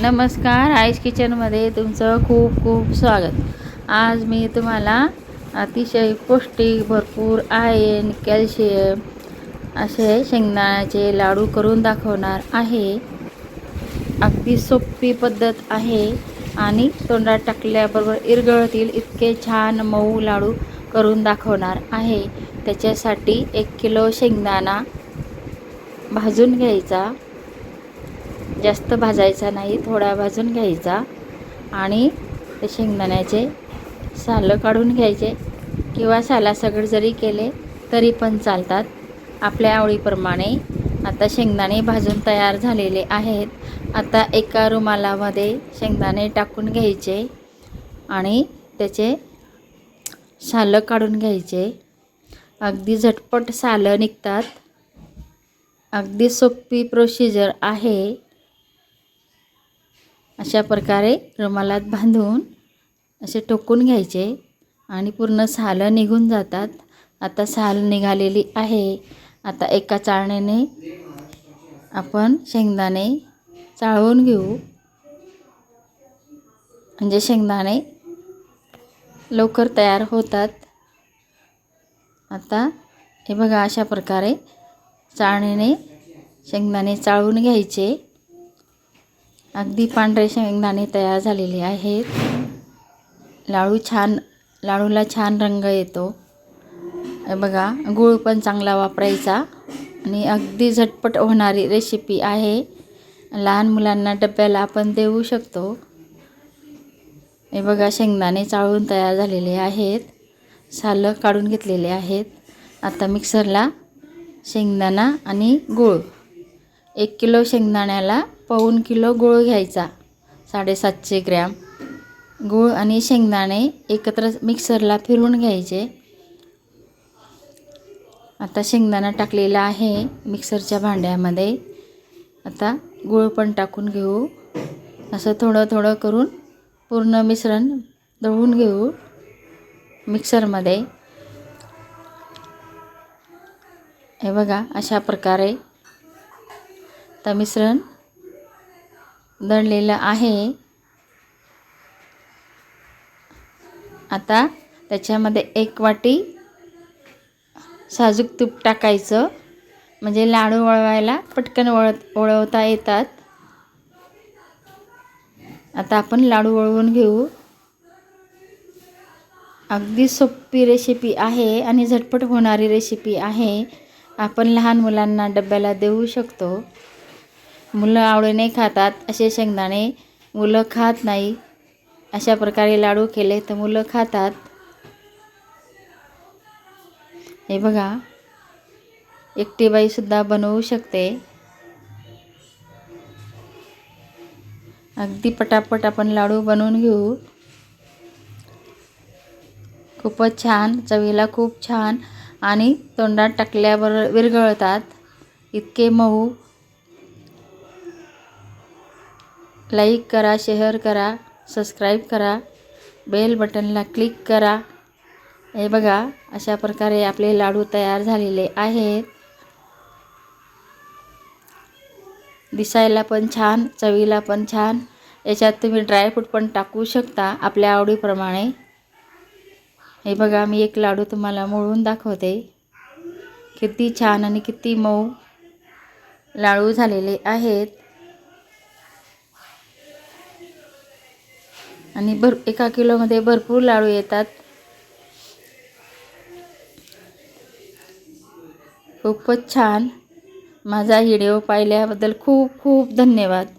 नमस्कार आईस किचनमध्ये तुमचं खूप खूप स्वागत. आज मी तुम्हाला अतिशय पौष्टिक भरपूर आयन कॅल्शियम असे शेंगदाण्याचे लाडू करून दाखवणार आहे. अगदी सोपी पद्धत आहे आणि तोंडात टाकल्याबरोबर इरगळतील इतके छान मऊ लाडू करून दाखवणार आहे. त्याच्यासाठी एक किलो शेंगदाणा भाजून घ्यायचा. जास्त भाजायचा नाही थोडा भाजून घ्यायचा. आणि ते शेंगदाण्याचे सालं काढून घ्यायचे. किंवा सालासगड जरी केले तरी पण चालतात. आपल्या आवडीप्रमाणे आता शेंगदाणे भाजून तयार झालेले आहेत. आता एका रुमालामध्ये शेंगदाणे टाकून घ्यायचे आणि त्याचे सालं काढून घ्यायचे. अगदी झटपट सालं निघतात. अगदी सोपी प्रोसिजर आहे. अशा प्रकारे रुमालात बांधून असे टोकून घ्यायचे आणि पूर्ण सालं निघून जातात. आता साल निघालेली आहे. आता एका चाळण्याने आपण शेंगदाणे चाळवून घेऊ. म्हणजे शेंगदाणे लवकर तयार होतात. आता हे बघा अशा प्रकारे चाळणीने शेंगदाणे चाळवून घ्यायचे. अगदी पांढरे शेंगदाणे तयार झालेले आहेत. लाडू छान लाडूला छान रंग येतो. हे बघा गूळ पण चांगला वापरायचा. आणि अगदी झटपट होणारी रेसिपी आहे. लहान मुलांना डब्याला आपण देऊ शकतो. हे बघा शेंगदाणे चाळून तयार झालेले आहेत. सालं काढून घेतलेले आहेत. आता मिक्सरला शेंगदाणा आणि गूळ. एक किलो शेंगदाण्याला पाऊण किलो गूळ घ्यायचा. साडेसातशे ग्रॅम. गूळ आणि शेंगदाणे एकत्र मिक्सरला फिरून घ्यायचे. आता शेंगदाणा टाकलेला आहे मिक्सरच्या भांड्यामध्ये. आता गूळ पण टाकून घेऊ. असं थोडं थोडं करून पूर्ण मिश्रण दळून घेऊ मिक्सरमध्ये. हे बघा अशा प्रकारे तर मिश्रण दळलेलं आहे. आता त्याच्यामध्ये एक वाटी साजूक तूप टाकायचं. म्हणजे लाडू वळवायला पटकन वळ वळवता येतात. आता आपण लाडू वळवून घेऊ. अगदी सोपी रेसिपी आहे आणि झटपट होणारी रेसिपी आहे. आपण लहान मुलांना डब्याला देऊ शकतो. मुलं आवडीने खातात असे शेंगदाणे मुलं खात नाही. अशा प्रकारे लाडू केले तर मुलं खातात. हे बघा एकटी बाईसुद्धा बनवू शकते. अगदी पटापट आपण लाडू बनवून घेऊ. खूपच छान चवीला खूप छान आणि तोंडात टाकल्यावर विरघळतात. इतके मऊ लाईक करा शेअर करा सबस्क्राईब करा बेल बटनला क्लिक करा. हे बघा अशा प्रकारे आपले लाडू तयार झालेले आहेत. दिसायला पण छान चवीला पण छान. याच्यात तुम्ही ड्रायफ्रूट पण टाकू शकता आपल्या आवडीप्रमाणे. हे बघा मी एक लाडू तुम्हाला मळून दाखवते. किती छान आणि किती मऊ लाडू झालेले आहेत. आणि भर एका किलोमध्ये भरपूर लाडू येतात. खूपच छान. माझा व्हिडिओ पाहिल्याबद्दल खूप खूप धन्यवाद.